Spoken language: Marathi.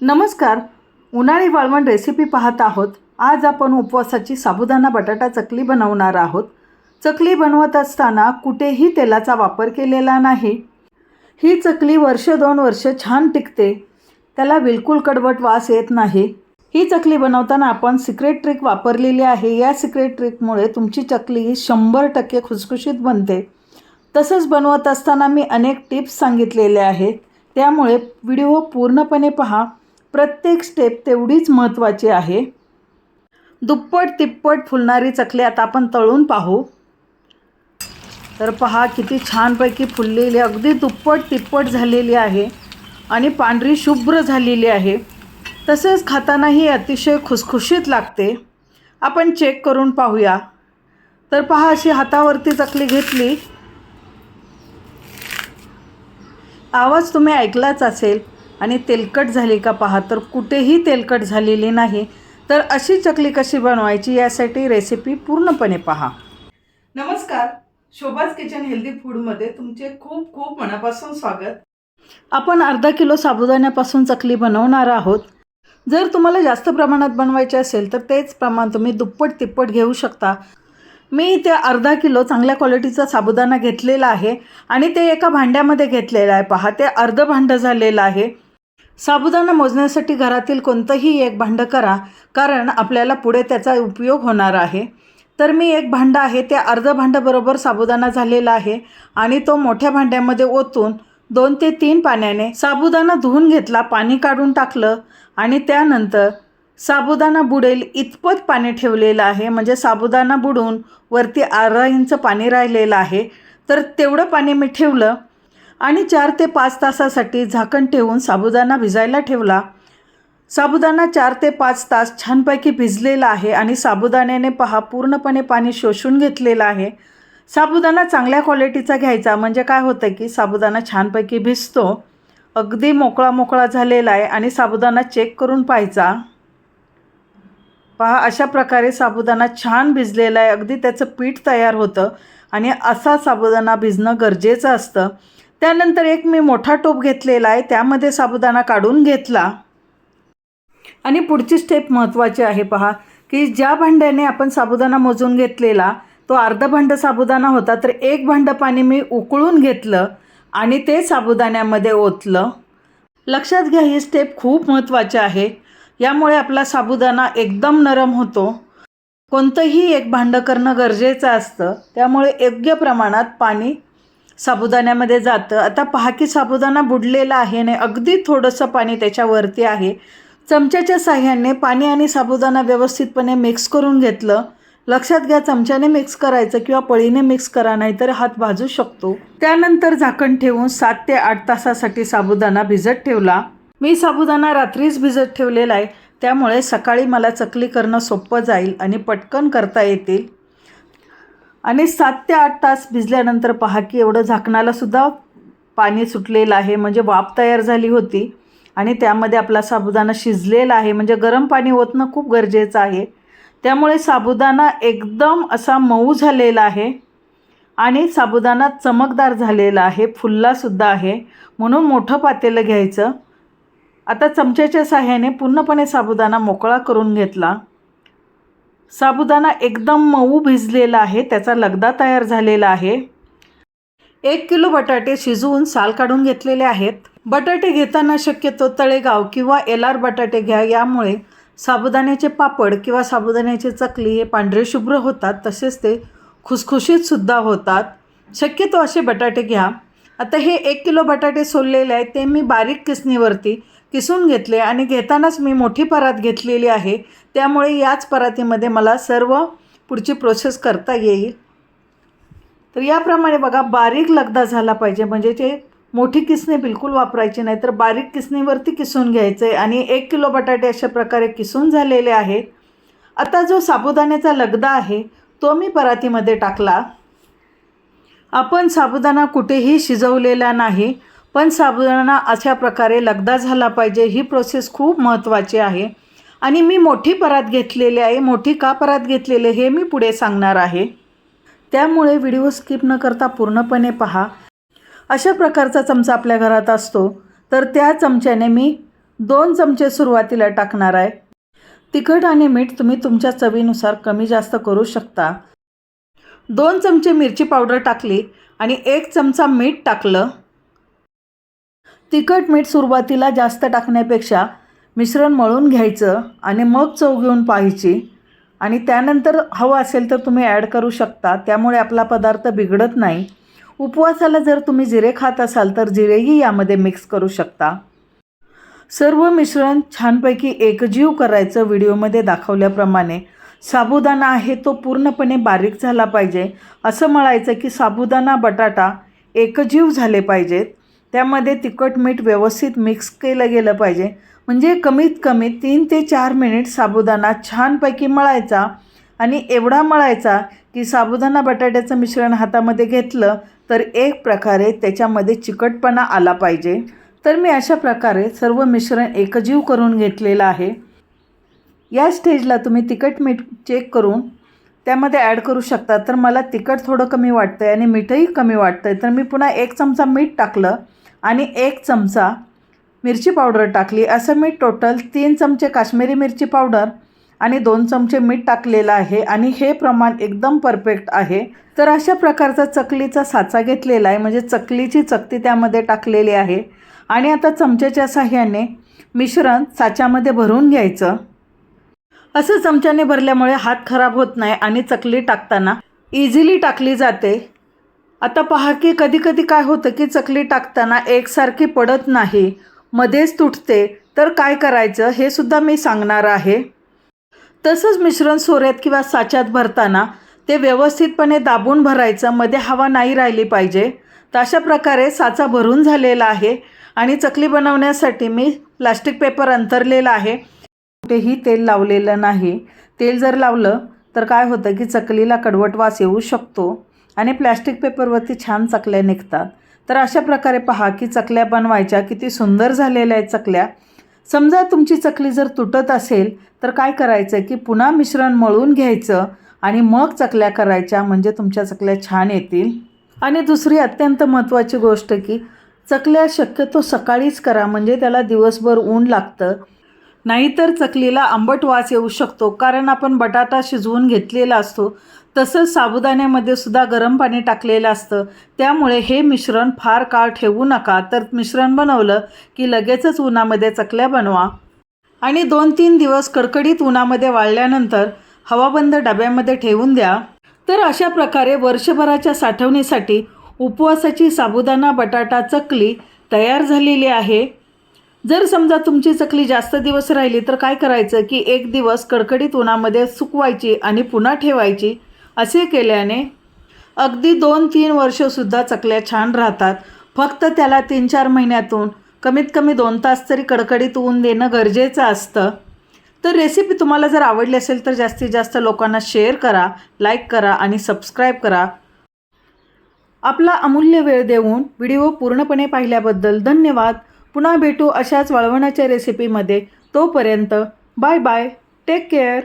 नमस्कार. उन्हाळी वाळवण रेसिपी पाहत आहोत. आज आपण उपवासाची साबुदाणा बटाटा चकली बनवणार आहोत. चकली बनवत असताना कुठेही तेलाचा वापर केलेला नाही. ही चकली वर्ष दोन वर्ष छान टिकते. त्याला बिलकुल कडवट वास येत नाही. ही चकली बनवताना आपण सिक्रेट ट्रिक वापरलेली आहे. या सिक्रेट ट्रिकमुळे तुमची चकली शंभर टक्के खुसखुशीत बनते. तसंच बनवत असताना मी अनेक टिप्स सांगितलेले आहेत. त्यामुळे व्हिडिओ पूर्णपणे पहा. प्रत्येक स्टेप तेवढीच महत्त्वाची आहे. दुप्पट तिप्पट फुलणारी चकली आता आपण तळून पाहू. तर पहा किती छानपैकी फुललेली अगदी दुप्पट तिप्पट झालेली आहे आणि पांढरी शुभ्र झालेली आहे. तसेच खातानाही अतिशय खुसखुशीत लागते. आपण चेक करून पाहूया. तर पहा अशी हातावरती चकली घेतली. आवाज तुम्ही ऐकलाच असेल. आणि तेलकट झाली का पहा तर कुठेही तेलकट झालेली नाही. तर अशी चकली कशी बनवायची यासाठी रेसिपी पूर्णपणे पहा. नमस्कार शोभाज किचन हेल्दी फूडमध्ये तुमचे खूप खूप मनापासून स्वागत. आपण अर्धा किलो साबुदाण्यापासून चकली बनवणार आहोत. जर तुम्हाला जास्त प्रमाणात बनवायचे असेल तर तेच प्रमाण तुम्ही दुप्पट तिप्पट घेऊ शकता. मी इथे अर्धा किलो चांगल्या क्वालिटीचा साबुदाणा घेतलेला आहे आणि ते एका भांड्यामध्ये घेतलेलं आहे. पहा ते अर्ध भांडं झालेलं आहे. साबुदाणा मोजण्यासाठी घरातील कोणतंही एक भांडं करा कारण आपल्याला पुढे त्याचा उपयोग होणार आहे. तर मी एक भांडं आहे ते अर्ध भांड्याबरोबर साबुदाणा झालेला आहे आणि तो मोठ्या भांड्यामध्ये ओतून दोन ते तीन पाण्याने साबुदाणा धुवून घेतला पाणी काढून टाकलं आणि त्यानंतर साबुदाणा बुडेल इतपत पाणी ठेवलेलं आहे. म्हणजे साबुदाणा बुडून वरती अर्धा इंच पाणी राहिलेलं आहे. तर तेवढं पाणी मी ठेवलं आणि चार ते पाच तासासाठी झाकण ठेवून साबुदाणा भिजायला ठेवला. साबुदाणा चार ते पाच तास छानपैकी भिजलेला आहे आणि साबुदाण्याने पहा पूर्णपणे पाणी शोषून घेतलेलं आहे. साबुदाणा चांगल्या क्वालिटीचा घ्यायचा म्हणजे काय होतं की साबुदाणा छानपैकी भिजतो. अगदी मोकळा मोकळा झालेला आहे आणि साबुदाणा चेक करून पाहायचा. पहा अशा प्रकारे साबुदाणा छान भिजलेला आहे. अगदी त्याचं पीठ तयार होतं आणि असा साबुदाणा भिजणं गरजेचं असतं. त्यानंतर एक मी मोठा टोप घेतलेला आहे त्यामध्ये साबुदाणा काढून घेतला. आणि पुढची स्टेप महत्त्वाची आहे पहा की ज्या भांड्याने आपण साबुदाणा मोजून घेतलेला तो अर्ध भांडं साबुदाणा होता तर एक भांडं पाणी मी उकळून घेतलं आणि ते साबुदाण्यामध्ये ओतलं. लक्षात घ्या ही स्टेप खूप महत्त्वाची आहे. यामुळे आपला साबुदाणा एकदम नरम होतो. कोणतंही एक भांडं करणं गरजेचं असतं. त्यामुळे योग्य प्रमाणात पाणी साबुदाण्यामध्ये जातं. आता पहा की साबुदाणा बुडलेला आहे आणि अगदी थोडंसं पाणी त्याच्यावरती आहे. चमच्याच्या साह्याने पाणी आणि साबुदाणा व्यवस्थितपणे मिक्स करून घेतलं. लक्षात घ्या चमच्याने मिक्स करायचं किंवा पळीने मिक्स करा नाही तर हात भाजू शकतो. त्यानंतर झाकण ठेवून सात ते आठ तासासाठी साबुदाणा भिजत ठेवला. मी साबुदाणा रात्रीच भिजत ठेवलेला आहे. त्यामुळे सकाळी मला चकली करणं सोपं जाईल आणि पटकन करता येतील. आणि सात ते आठ तास भिजल्यानंतर पहा की एवढं झाकणालासुद्धा पाणी सुटलेलं आहे. म्हणजे वाफ तयार झाली होती आणि त्यामध्ये आपला साबुदाणा शिजलेला आहे. म्हणजे गरम पाणी ओतणं खूप गरजेचं आहे. त्यामुळे साबुदाणा एकदम असा मऊ झालेला आहे आणि साबुदाणा चमकदार झालेला आहे. फुल्लासुद्धा आहे. म्हणून मोठं पातेलं घ्यायचं. आता चमच्याच्या साह्याने पूर्णपणे साबुदाणा मोकळा करून घेतला. साबुदाणा एकदम मऊ भिजलेला आहे त्याचा लगदा तयार झालेला आहे. एक किलो बटाटे शिजवून साल काढून घेतलेले आहेत. बटाटे घेताना शक्यतो तळेगाव किंवा एलार बटाटे घ्या यामुळे साबुदाण्याचे पापड किंवा साबुदाण्याची चकली हे पांढरे शुभ्र होतात तसेच ते खुसखुशीतसुद्धा होतात. शक्यतो असे बटाटे घ्या. आता हे एक किलो बटाटे सोललेले आहेत ते मी बारीक किसणीवरती किसून घेतले आणि घेतानाच मी मोठी परात घेतलेली आहे. त्यामुळे याच परातीमध्ये मला सर्व पुढची प्रोसेस करता येईल. तर याप्रमाणे बघा बारीक लगदा झाला पाहिजे. म्हणजे ते मोठी किसणी बिलकुल वापरायची नाही तर बारीक किसणीवरती किसून घ्यायचं आहे आणि एक किलो बटाटे अशा प्रकारे किसून झालेले आहेत. आता जो साबुदाण्याचा लगदा आहे तो मी परातीमध्ये टाकला. आपण साबुदाणा कुठेही शिजवलेला नाही. पण साबुदाणा अशा प्रकारे लगदा झाला पाहिजे ही प्रोसेस खूप महत्त्वाची आहे. आणि मी मोठी परात घेतलेली आहे मोठी का परात घेतलेली हे मी पुढे सांगणार आहे. त्यामुळे व्हिडिओ स्किप न करता पूर्णपणे पहा. अशा प्रकारचा चमचा आपल्या घरात असतो तर त्या चमच्याने मी दोन चमचे सुरुवातीला टाकणार आहे. तिखट आणि मीठ तुम्ही तुमच्या चवीनुसार कमी जास्त करू शकता. दोन चमचे मिरची पावडर टाकली आणि एक चमचा मीठ टाकलं. तिखट मीठ सुरुवातीला जास्त टाकण्यापेक्षा मिश्रण मळून घ्यायचं आणि मग चव घेऊन पाहायची. आणि त्यानंतर हवं असेल तर तुम्ही ॲड करू शकता. त्यामुळे आपला पदार्थ बिघडत नाही. उपवासाला जर तुम्ही जिरे खात असाल तर जिरेही यामध्ये मिक्स करू शकता. सर्व मिश्रण छानपैकी एकजीव करायचं व्हिडिओमध्ये दाखवल्याप्रमाणे. साबुदाणा आहे तो पूर्णपणे बारीक झाला पाहिजे. असं म्हणायचं की साबुदाणा बटाटा एकजीव झाले पाहिजेत. त्यामध्ये तिखट मीठ व्यवस्थित मिक्स केलं गेलं पाहिजे. म्हणजे कमीत कमी तीन ते चार मिनिट साबुदाणा छानपैकी मळायचा आणि एवढा मळायचा की साबुदाणा बटाट्याचं मिश्रण हातामध्ये घेतलं तर एक प्रकारे त्याच्यामध्ये चिकटपणा आला पाहिजे. तर मी अशा प्रकारे सर्व मिश्रण एकजीव करून घेतलेलं आहे. या स्टेजला तुम्ही तिखट मीठ चेक करून त्यामध्ये ॲड करू शकता. तर मला तिखट थोडं कमी वाटतं आहे आणि मीठही कमी वाटतं आहे तर मी पुन्हा एक चमचा मीठ टाकलं. आणि एक चमचा मिरची पावडर टाकली. असं मी टोटल तीन चमचे काश्मीरी मिरची पावडर आणि दोन चमचे मीठ टाकलेलं आहे आणि हे प्रमाण एकदम परफेक्ट आहे. तर अशा प्रकारचा चकलीचा साचा घेतलेला आहे. म्हणजे चकलीची चकती त्यामध्ये टाकलेली आहे. आणि आता चमच्याच्या साह्याने मिश्रण साच्यामध्ये भरून घ्यायचं. असं चमच्याने भरल्यामुळे हात खराब होत नाही आणि चकली टाकताना इझिली टाकली जाते. आता पहा की कधी कधी काय होतं की चकली टाकताना एकसारखी पडत नाही मध्येच तुटते तर काय करायचं हे सुद्धा मी सांगणार आहे. तसंच मिश्रण सोऱ्यात किंवा साच्यात भरताना ते व्यवस्थितपणे दाबून भरायचं मध्ये हवा नाही राहिली पाहिजे. तर अशा प्रकारे साचा भरून झालेला आहे आणि चकली बनवण्यासाठी मी प्लास्टिक पेपर अंतरलेला आहे. कुठेही तेल लावलेलं नाही. तेल जर लावलं तर काय होतं की चकलीला कडवट वास येऊ शकतो. आणि प्लॅस्टिक पेपरवरती छान चकल्या निघतात. तर अशा प्रकारे पहा की चकल्या बनवायच्या किती सुंदर झालेल्या आहेत चकल्या. समजा तुमची चकली जर तुटत असेल तर काय करायचं की पुन्हा मिश्रण मळून घ्यायचं आणि मग चकल्या करायच्या म्हणजे तुमच्या चकल्या छान येतील. आणि दुसरी अत्यंत महत्त्वाची गोष्ट की चकल्या शक्यतो सकाळीच करा म्हणजे त्याला दिवसभर ऊन लागतं. नाहीतर चकलीला आंबट वास येऊ शकतो कारण आपण बटाटा शिजवून घेतलेला असतो. तसंच साबुदाण्यामध्ये सुद्धा गरम पाणी टाकलेलं असतं. त्यामुळे हे मिश्रण फार काळ ठेवू नका. तर मिश्रण बनवलं की लगेचच उन्हामध्ये चकल्या बनवा. आणि दोन तीन दिवस कडकडीत उन्हामध्ये वाळल्यानंतर हवाबंद डब्यामध्ये ठेवून द्या. तर अशा प्रकारे वर्षभराच्या साठवणीसाठी उपवासाची साबुदाणा बटाटा चकली तयार झालेली आहे. जर समजा तुमची चकली जास्त दिवस राहिली तर काय करायचं की एक दिवस कडकडीत उन्हामध्ये सुकवायची आणि पुन्हा ठेवायची? असे केल्याने अगदी दोन तीन वर्षसुद्धा चकल्या छान राहतात. फक्त त्याला तीन चार महिन्यातून कमीत कमी दोन तास तरी कडकडीत ऊन देणं गरजेचं असतं. तर रेसिपी तुम्हाला जर आवडली असेल तर जास्तीत जास्त लोकांना शेअर करा लाईक करा आणि सबस्क्राईब करा. आपला अमूल्य वेळ देऊन व्हिडिओ पूर्णपणे पाहिल्याबद्दल धन्यवाद. पुन्हा भेटू अशाच वळवण्याच्या रेसिपीमध्ये तोपर्यंत बाय बाय टेक केअर